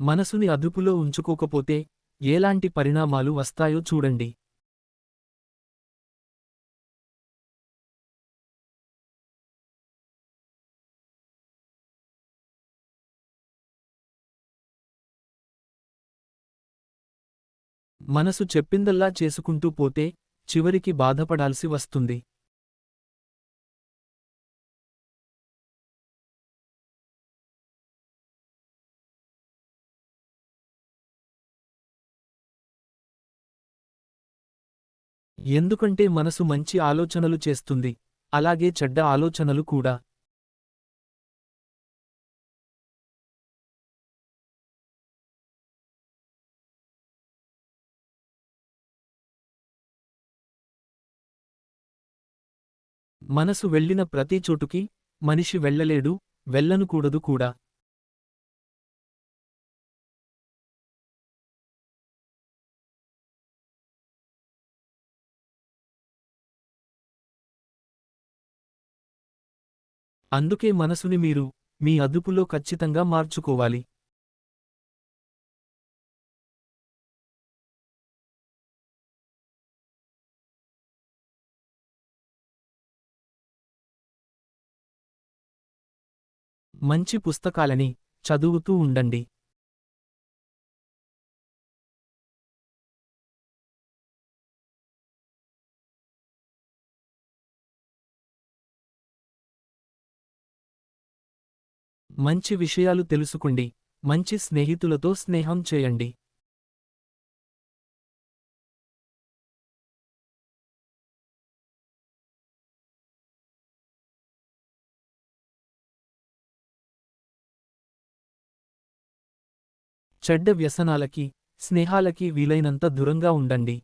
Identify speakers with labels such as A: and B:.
A: మనసుని అదుపులో ఉంచుకోకపోతే ఎలాంటి పరిణామాలు వస్తాయో చూడండి. మనసు చెప్పిందల్లా చేసుకుంటూ పోతే చివరికి బాధపడాల్సి వస్తుంది. ఎందుకంటే మనసు మంచి ఆలోచనలు చేస్తుంది. అలాగే చెడ్డ ఆలోచనలు కూడా. మనసు వెళ్ళిన ప్రతి చోటుకి మనిషి వెళ్ళలేడు వెళ్ళనుకూడదు కూడా. అందుకే మనసుని మీరు మీ అదుపులో ఖచ్చితంగా మార్చుకోవాలి. మంచి పుస్తకాలని చదువుతూ ఉండండి. మంచి విషయాలు తెలుసుకోండి మంచి స్నేహితులతో స్నేహం చేయండి. చెడ్డ వ్యసనాలకి స్నేహాలకి వీలైనంత దూరంగా ఉండండి.